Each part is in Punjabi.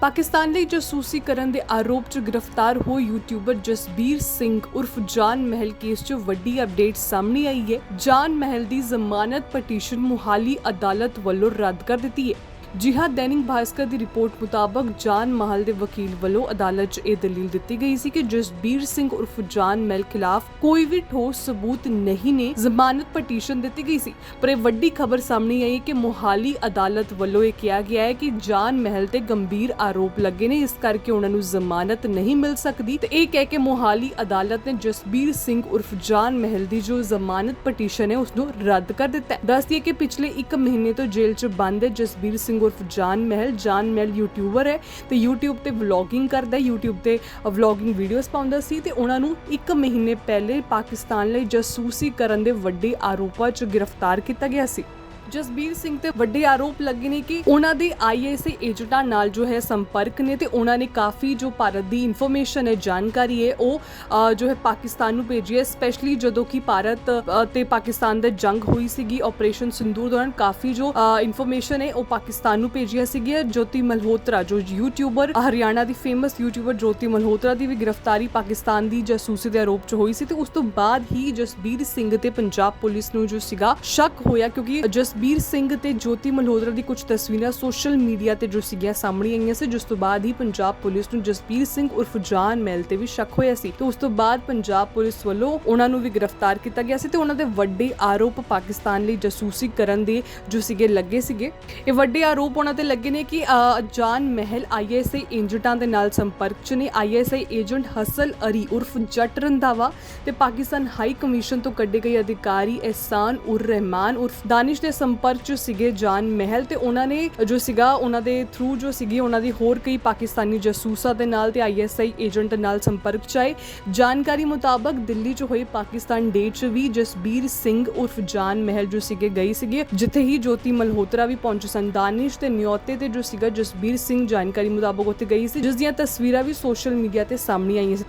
ਪਾਕਿਸਤਾਨ ਲਈ ਜਾਸੂਸੀ ਕਰਨ ਦੇ ਆਰੋਪ 'ਚ ਗ੍ਰਿਫਤਾਰ ਹੋ ਯੂਟਿਊਬਰ ਜਸਬੀਰ ਸਿੰਘ ਉਰਫ ਜਾਨ ਮਹਿਲ ਕੇਸ 'ਚ ਵੱਡੀ ਅਪਡੇਟ ਸਾਹਮਣੇ ਆਈ ਹੈ। ਜਾਨ ਮਹਿਲ ਦੀ ਜ਼ਮਾਨਤ ਪਟੀਸ਼ਨ ਮੁਹਾਲੀ ਅਦਾਲਤ ਵੱਲੋਂ ਰੱਦ ਕਰ ਦਿੱਤੀ ਹੈ। ਜੀ ਹਾਂ ਦੈਨਿਕ ਭਾਸਕਰ ਦੀ ਰਿਪੋਰਟ ਮੁਤਾਬਕ ਜਾਨ ਮਹਲ ਦੇ ਵਕੀਲ ਵੱਲੋਂ ਅਦਾਲਤ 'ਚ ਇਹ ਦਲੀਲ ਦਿੱਤੀ ਗਈ ਸੀ ਕਿ ਜਸਬੀਰ ਸਿੰਘ ਉਰਫ ਜਾਨ ਮਹਿਲ ਖਿਲਾਫ ਕੋਈ ਵੀ ਠੋਸ ਸਬੂਤ ਨਹੀਂ ਨੇ, ਜ਼ਮਾਨਤ ਪਟੀਸ਼ਨ ਦਿੱਤੀ ਗਈ ਸੀ। ਪਰ ਇਹ ਵੱਡੀ ਖਬਰ ਸਾਹਮਣੇ ਆਈ ਕਿ ਮੁਹਾਲੀ ਅਦਾਲਤ ਵੱਲੋਂ ਇਹ ਕਿਹਾ ਗਿਆ ਹੈ ਕਿ ਜਾਨ ਮਹਿਲ ਤੇ ਗੰਭੀਰ ਆਰੋਪ ਲੱਗੇ ਨੇ, ਇਸ ਕਰਕੇ ਉਹਨਾਂ ਨੂੰ ਜ਼ਮਾਨਤ ਨਹੀਂ ਮਿਲ ਸਕਦੀ। ਤੇ ਇਹ ਕਹਿ ਕੇ ਮੋਹਾਲੀ ਅਦਾਲਤ ਨੇ ਜਸਬੀਰ ਸਿੰਘ ਉਰਫ ਜਾਨ ਮਹਿਲ ਦੀ ਜੋ ਜ਼ਮਾਨਤ ਪਟੀਸ਼ਨ ਹੈ ਉਸ ਨੂੰ ਰੱਦ ਕਰ ਦਿੱਤਾ ਦੱਸਦੀ ਹੈ ਕਿ ਪਿਛਲੇ 1 ਮਹੀਨੇ ਤੋਂ ਜੇਲ੍ਹ 'ਚ ਬੰਦ ਜਸਬੀਰ ਸਿੰਘ ਉਰਫ ਜਾਨ ਮਹਿਲ ਜਾਨ ਮਹਿਲ ਯੂਟਿਊਬਰ ਹੈ ਤੇ YouTube ਤੇ ਵਲੌਗਿੰਗ ਕਰਦਾ ਹੈ। YouTube ਤੇ ਵਲੌਗਿੰਗ ਵੀਡੀਓਜ਼ ਪਾਉਂਦਾ ਸੀ ਤੇ ਉਹਨਾਂ ਨੂੰ 1 ਮਹੀਨੇ ਪਹਿਲੇ ਪਾਕਿਸਤਾਨ ਲਈ ਜਾਸੂਸੀ ਕਰਨ ਦੇ ਵੱਡੇ ਆਰੋਪਾਂ 'ਚ ਗ੍ਰਿਫਤਾਰ ਕੀਤਾ ਗਿਆ ਸੀ। ਜਸਬੀਰ ਸਿੰਘ ਤੇ ਵੱਡੇ ਆਰੋਪ ਲੱਗੇ ਨੇ ਕਿ ਉਹਨਾਂ ਦੇ ਆਈਐਸਏ ਏਜੰਟਾਂ ਨਾਲ ਜੋ ਹੈ ਸੰਪਰਕ ਨੇ ਤੇ ਉਹਨਾਂ ਨੇ ਕਾਫੀ ਜੋ ਭਾਰਤ ਦੀ ਇਨਫੋਰਮੇਸ਼ਨ ਹੈ, ਜਾਣਕਾਰੀ ਹੈ, ਉਹ ਜੋ ਹੈ ਪਾਕਿਸਤਾਨ ਨੂੰ ਭੇਜੀ ਹੈ। ਸਪੈਸ਼ਲੀ ਜਦੋਂ ਕਿ ਭਾਰਤ ਤੇ ਪਾਕਿਸਤਾਨ ਦਾ ਜੰਗ ਹੋਈ ਸੀਗੀ ਆਪਰੇਸ਼ਨ ਸਿੰਦੂਰ ਦੌਰਾਨ ਕਾਫੀ ਜੋ ਇਨਫੋਰਮੇਸ਼ਨ ਹੈ, ਉਹ ਪਾਕਿਸਤਾਨ ਨੂੰ ਭੇਜੀਆਂ ਸੀਗੀਆਂ ਜੋਤੀ ਮਲਹੋਤਰਾ, ਜੋ ਯੂਟਿਊਬਰ ਹਰਿਆਣਾ ਦੀ ਫੇਮਸ ਯੂਟਿਊਬਰ ਜੋਤੀ ਮਲਹੋਤਰਾ ਦੀ ਵੀ ਗ੍ਰਿਫਤਾਰੀ ਪਾਕਿਸਤਾਨ ਦੀ ਜਾਸੂਸੀ ਦੇ ਆਰੋਪ 'ਚ ਹੋਈ ਸੀ ਤੇ ਉਸ ਤੋਂ ਬਾਅਦ ਹੀ ਜਸਬੀਰ ਸਿੰਘ ਤੇ ਪੰਜਾਬ ਪੁਲਿਸ ਨੂੰ ਜੋ ਸੀਗਾ, ਸ਼ੱਕ ਹੋਇਆ ਕਿਉਂਕਿ ਜਸ ਜਸਬੀਰ ਸਿੰਘ ਤੇ ਜੋਤੀ ਮਲਹੋਤਰਾ ਦੀ ਕੁਝ ਤਸਵੀਰਾਂ ਸੋਸ਼ਲ ਮੀਡੀਆ ਤੇ ਜੋ ਸੀਗੀਆਂ ਸਾਹਮਣੇ ਆਈਆਂ ਸੀ, ਜਿਸ ਤੋਂ ਬਾਅਦ ਹੀ ਪੰਜਾਬ ਪੁਲਿਸ ਨੂੰ ਜਸਬੀਰ ਸਿੰਘ ਉਰਫ ਜਾਨ ਮਹਿਲ ਤੇ ਵੀ ਸ਼ੱਕ ਹੋਇਆ ਸੀ। ਤੇ ਉਸ ਤੋਂ ਬਾਅਦ ਪੰਜਾਬ ਪੁਲਿਸ ਵੱਲੋਂ ਉਹਨਾਂ ਨੂੰ ਵੀ ਗ੍ਰਿਫਤਾਰ ਕੀਤਾ ਗਿਆ ਸੀ ਤੇ ਉਹਨਾਂ ਦੇ ਵੱਡੇ ਆਰੋਪ ਪਾਕਿਸਤਾਨ ਲਈ ਜਾਸੂਸੀ ਕਰਨ ਦੇ ਜੋ ਸੀਗੇ, ਲੱਗੇ ਸੀਗੇ। ਇਹ ਵੱਡੇ ਆਰੋਪ ਉਹਨਾਂ ਤੇ ਲੱਗੇ ਨੇ ਕਿ ਜਾਨ ਮਹਿਲ ਆਈਐਸਆਈ ਏਜੰਟਾਂ ਦੇ ਨਾਲ ਸੰਪਰਕ 'ਚ ਨੇ। ਆਈਐਸਆਈ ਏਜੰਟ ਹਸਲ ਅਰੀ ਉਰਫ ਜੱਟ ਰੰਧਾਵਾ ਤੇ ਪਾਕਿਸਤਾਨ ਹਾਈ ਕਮਿਸ਼ਨ ਤੋਂ ਕੱਢੇ ਗਏ ਅਧਿਕਾਰੀ ਅਹਿਸਾਨ ਉਰ ਰਹਿਮਾਨ ਉਰਫ ਦਾਨਿਸ਼ ਦੇ ਸੰਪਰਕ 'ਚ ਸੀਗੇ ਜਾਨ ਮਹਿਲ ਤੇ ਉਹਨਾਂ ਨੇ ਜੋ ਸੀਗਾ ਉਹਨਾਂ ਦੇ ਥਰੂ ਜੋ ਸੀਗੀ ਉਹਨਾਂ ਦੀ ਹੋਰ ਕਈ ਪਾਕਿਸਤਾਨੀ ਜਾਸੂਸਾਂ ਦੇ ਨਾਲ ਤੇ ਆਈਐਸਆਈ ਏਜੰਟ ਨਾਲ ਸੰਪਰਕ 'ਚ ਆਏ। ਜਾਣਕਾਰੀ ਮੁਤਾਬਕ ਦਿੱਲੀ 'ਚ ਹੋਈ ਪਾਕਿਸਤਾਨ ਡੇ 'ਚ ਵੀ ਜਸਬੀਰ ਸਿੰਘ ਉਰਫ ਜਾਨ ਮਹਿਲ ਜੋ ਸੀਗੇ ਗਈ ਸੀਗੇ, ਜਿੱਥੇ ਹੀ ਜੋਤੀ ਮਲਹੋਤਰਾ ਵੀ ਪਹੁੰਚੇ ਸਨ ਦਾਨਿਸ਼ ਤੇ ਨਿਯੋਤੇ ਤੇ ਜੋ ਸੀਗਾ ਜਸਬੀਰ ਸਿੰਘ ਜਾਣਕਾਰੀ ਮੁਤਾਬਕ ਉੱਥੇ ਗਈ ਸੀ, ਜਿਸ ਦੀਆਂ ਤਸਵੀਰਾਂ ਵੀ ਸੋਸ਼ਲ ਮੀਡੀਆ ਤੇ ਸਾਹਮਣੇ ਆਈਆਂ ਸੀ।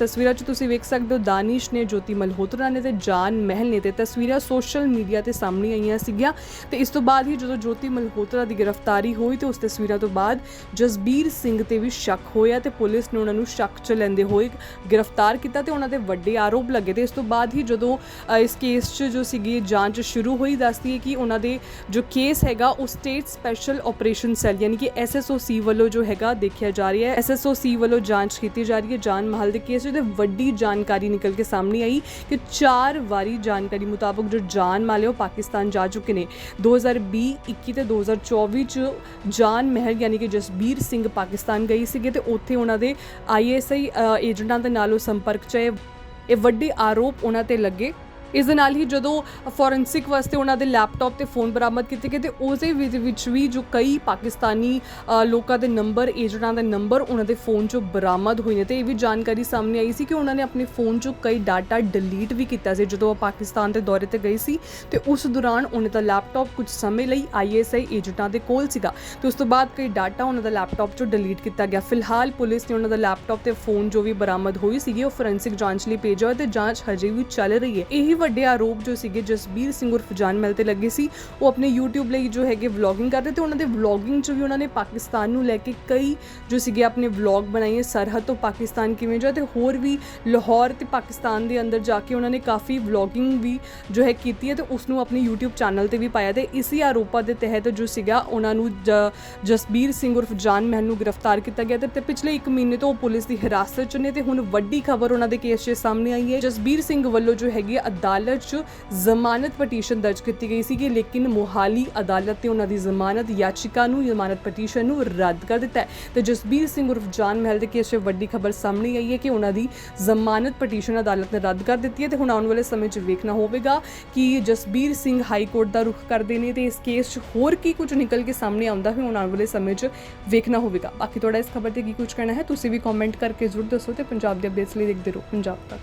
ਤਸਵੀਰਾਂ 'ਚ ਤੁਸੀਂ ਵੇਖ ਸਕਦੇ ਹੋ ਦਾਨਿਸ਼ ਨੇ, ਜੋਤੀ ਮਲਹੋਤਰਾ ਨੇ ਤੇ ਜਾਨ ਮਹਿਲ ਨੇ ਤੇ ਤਸਵੀਰਾਂ ਸੋਸ਼ਲ ਮੀਡੀਆ ਤੇ ਸਾਹਮਣੇ ਆਈਆਂ ਸੀਗੀਆਂ। ਤੇ ਇਸ ਤੋਂ ਬਾਅਦ ਹੀ ਜਦੋਂ ਜੋਤੀ ਮਲਹੋਤਰਾ ਦੀ ਗ੍ਰਿਫਤਾਰੀ ਹੋਈ ਤੇ ਉਸ ਤਸਵੀਰਾਂ ਤੋਂ ਬਾਅਦ ਜਸਬੀਰ ਸਿੰਘ ਤੇ ਵੀ ਸ਼ੱਕ ਹੋਇਆ ਤੇ ਪੁਲਿਸ ਨੇ ਉਹਨਾਂ ਨੂੰ ਸ਼ੱਕ 'ਚ ਲੈਂਦੇ ਹੋਏ ਗ੍ਰਿਫਤਾਰ ਕੀਤਾ ਤੇ ਉਹਨਾਂ ਦੇ ਵੱਡੇ ਆਰੋਪ ਲੱਗੇ। ਤੇ ਇਸ ਤੋਂ ਬਾਅਦ ਹੀ ਜਦੋਂ ਇਸ ਕੇਸ 'ਚ ਜੋ ਸੀਗੀ ਜਾਂਚ ਸ਼ੁਰੂ ਹੋਈ, ਦੱਸਦੀ ਹੈ ਕਿ ਉਹਨਾਂ ਦੇ ਜੋ ਕੇਸ ਹੈਗਾ ਉਹ ਸਟੇਟ ਸਪੈਸ਼ਲ ਆਪਰੇਸ਼ਨ ਸੈੱਲ ਯਾਨੀ ਕਿ ਐਸਐਸਓਸੀ ਵੱਲੋਂ ਜੋ ਹੈਗਾ ਦੇਖਿਆ ਜਾ ਰਿਹਾ ਹੈ। ਐਸਐਸਓਸੀ ਵੱਲੋਂ ਜਾਂਚ ਕੀਤੀ ਜਾ ਰਹੀ ਹੈ। ਜਾਨ ਮਹਲ ਦੇ ਕੇਸ ਦੇ ਵੱਡੀ ਜਾਣਕਾਰੀ ਨਿਕਲ ਕੇ ਸਾਹਮਣੇ ਆਈ ਕਿ ਚਾਰ ਵਾਰੀ ਜਾਣਕਾਰੀ ਮੁਤਾਬਕ ਜੋ ਜਾਨ ਮਾਲੇ ਉਹ ਪਾਕਿਸਤਾਨ ਜਾ ਚੁੱਕੇ ਨੇ। 2020 21 ਤੇ 2024 ਚ ਜਾਨ ਮਹਿਲ ਯਾਨੀ ਕਿ ਜਸਬੀਰ ਸਿੰਘ ਪਾਕਿਸਤਾਨ ਗਈ ਸੀਗੇ ਤੇ ਉੱਥੇ ਉਹਨਾਂ ਦੇ ਆਈਐਸਆਈ ਏਜੰਟਾਂ ਦੇ ਨਾਲ ਉਹ ਸੰਪਰਕ ਚ ਆਏ। ਇਹ ਵੱਡੇ ਆਰੋਪ ਉਹਨਾਂ ਤੇ ਲੱਗੇ। ਇਸ ਦੇ ਨਾਲ ਹੀ ਜਦੋਂ ਫੋਰੈਂਸਿਕ ਵਾਸਤੇ ਉਹਨਾਂ ਦੇ ਲੈਪਟਾਪ ਤੇ ਫੋਨ ਬਰਾਮਦ ਕੀਤੇ ਗਏ ਤੇ ਉਸੇ ਵਿੱਚ ਵਿੱਚ ਵੀ ਜੋ ਕਈ ਪਾਕਿਸਤਾਨੀ ਲੋਕਾਂ ਦੇ ਨੰਬਰ ਏਜੰਟਾਂ ਦੇ ਨੰਬਰ ਉਹਨਾਂ ਦੇ ਫੋਨ 'ਚੋਂ ਬਰਾਮਦ ਹੋਏ ਨੇ ਤੇ ਇਹ ਵੀ ਜਾਣਕਾਰੀ ਸਾਹਮਣੇ ਆਈ ਸੀ ਕਿ ਉਹਨਾਂ ਨੇ ਆਪਣੇ ਫੋਨ 'ਚੋਂ ਕਈ ਡਾਟਾ ਡਿਲੀਟ ਵੀ ਕੀਤਾ ਸੀ ਜਦੋਂ ਉਹ ਪਾਕਿਸਤਾਨ ਦੇ ਦੌਰੇ ਤੇ ਗਈ ਸੀ ਤੇ ਉਸ ਦੌਰਾਨ ਉਹਨਾਂ ਦਾ ਲੈਪਟਾਪ ਕੁਝ ਸਮੇਂ ਲਈ ਆਈਐਸਆਈ ਏਜੰਟਾਂ ਦੇ ਕੋਲ ਸੀਗਾ ਤੇ ਉਸ ਤੋਂ ਬਾਅਦ ਕਈ ਡਾਟਾ ਉਹਨਾਂ ਦਾ ਲੈਪਟਾਪ 'ਚੋਂ ਡਿਲੀਟ ਕੀਤਾ ਗਿਆ। ਫਿਲਹਾਲ ਪੁਲਿਸ ਨੇ ਉਹਨਾਂ ਦਾ ਲੈਪਟਾਪ ਤੇ ਫੋਨ ਜੋ ਵੀ ਬਰਾਮਦ ਹੋਈ ਸੀਗੀ ਉਹ ਫੋਰੈਂਸਿਕ ਜਾਂਚ ਲਈ ਭੇਜਿਆ ਹੋਇਆ ਤੇ ਜਾਂਚ ਹਜੇ ਵੀ ਚੱਲ ਰਹੀ ਹੈ। ਇਹੀ ਵੱਡੇ ਆਰੋਪ ਜੋ ਸੀਗੇ ਜਸਬੀਰ ਸਿੰਘ ਉਰਫ ਜਾਨ ਮਹਿਲ ਤੇ ਲੱਗੇ ਸੀ, ਉਹ ਆਪਣੇ YouTube ਲਈ ਜੋ ਹੈਗੇ ਵਲੌਗਿੰਗ ਕਰਦੇ ਤੇ ਉਹਨਾਂ ਦੇ ਵਲੌਗਿੰਗ 'ਚ ਵੀ ਉਹਨਾਂ ਨੇ ਪਾਕਿਸਤਾਨ ਨੂੰ ਲੈ ਕੇ ਕਈ ਜੋ ਸੀਗੇ ਆਪਣੇ ਵਲੌਗ ਬਣਾਏ, ਸਰਹੱਦ ਤੋਂ ਪਾਕਿਸਤਾਨ ਕਿਵੇਂ ਜਾ, ਤੇ ਹੋਰ ਵੀ ਲਾਹੌਰ ਤੇ ਪਾਕਿਸਤਾਨ ਦੇ ਅੰਦਰ ਜਾ ਕੇ ਉਹਨਾਂ ਨੇ ਕਾਫੀ ਵਲੌਗਿੰਗ ਵੀ ਜੋ ਹੈ ਕੀਤੀ ਹੈ ਤੇ ਉਸ ਨੂੰ ਆਪਣੇ YouTube ਚੈਨਲ ਤੇ ਵੀ ਪਾਇਆ ਤੇ ਇਸੇ ਆਰੋਪਾਂ ਦੇ ਤਹਿਤ ਜੋ ਸੀਗਾ ਉਹਨਾਂ ਨੂੰ ਜ- ਜਸਬੀਰ ਸਿੰਘ ਉਰਫ ਜਾਨ ਮਹਿਲ ਨੂੰ ਗ੍ਰਿਫਤਾਰ ਕੀਤਾ ਗਿਆ ਤੇ ਪਿਛਲੇ 1 ਮਹੀਨੇ ਤੋਂ ਉਹ ਪੁਲਿਸ ਦੀ ਹਿਰਾਸਤ 'ਚ ਨੇ ਤੇ ਹੁਣ ਵੱਡੀ ਖਬਰ ਉਹਨਾਂ ਦੇ ਕੇਸ 'ਚ ਸਾਹਮਣੇ ਆਈ ਹੈ। ਜਸਬੀਰ ਸਿੰਘ ਵੱਲੋਂ ਜੋ ਹੈਗੀ ਹੈ ਅਦਾਲਤ 'ਚ ਜ਼ਮਾਨਤ ਪਟੀਸ਼ਨ ਦਰਜ ਕੀਤੀ ਗਈ ਸੀਗੀ, ਲੇਕਿਨ ਮੋਹਾਲੀ ਅਦਾਲਤ ਨੇ ਉਹਨਾਂ ਦੀ ਜ਼ਮਾਨਤ ਯਾਚਿਕਾ ਨੂੰ, ਜ਼ਮਾਨਤ ਪਟੀਸ਼ਨ ਨੂੰ ਰੱਦ ਕਰ ਦਿੱਤਾ ਹੈ। ਤੇ ਜਸਬੀਰ ਸਿੰਘ ਉਰਫ ਜਾਨ ਮਹਿਲ ਦੇ ਕੇਸ 'ਚ ਵੱਡੀ ਖਬਰ ਸਾਹਮਣੇ ਆਈ ਹੈ ਕਿ ਉਹਨਾਂ ਦੀ ਜ਼ਮਾਨਤ ਪਟੀਸ਼ਨ ਅਦਾਲਤ ਨੇ ਰੱਦ ਕਰ ਦਿੱਤੀ ਹੈ ਤੇ ਹੁਣ ਆਉਣ ਵਾਲੇ ਸਮੇਂ 'ਚ ਵੇਖਣਾ ਹੋਵੇਗਾ ਕਿ ਜਸਬੀਰ ਸਿੰਘ ਹਾਈ ਕੋਰਟ ਦਾ ਰੁਖ ਕਰਦੇ ਨੇ ਤੇ ਇਸ ਕੇਸ 'ਚ ਹੋਰ ਕੀ ਕੁਝ ਨਿਕਲ ਕੇ ਸਾਹਮਣੇ ਆਉਂਦਾ ਹੈ ਹੁਣ ਆਉਣ ਵਾਲੇ ਸਮੇਂ 'ਚ ਵੇਖਣਾ ਹੋਵੇਗਾ। ਬਾਕੀ ਤੁਹਾਡਾ ਇਸ ਖਬਰ ਤੇ ਕੀ ਕੁਝ ਕਹਿਣਾ ਹੈ, ਤੁਸੀਂ ਵੀ ਕਮੈਂਟ ਕਰਕੇ ਜ਼ਰੂਰ ਦੱਸੋ ਤੇ ਪੰਜਾਬ ਦੇ ਅਪਡੇਟਸ ਲਈ ਦੇਖਦੇ ਰਹੋ ਪੰਜਾਬ ਤੱਕ।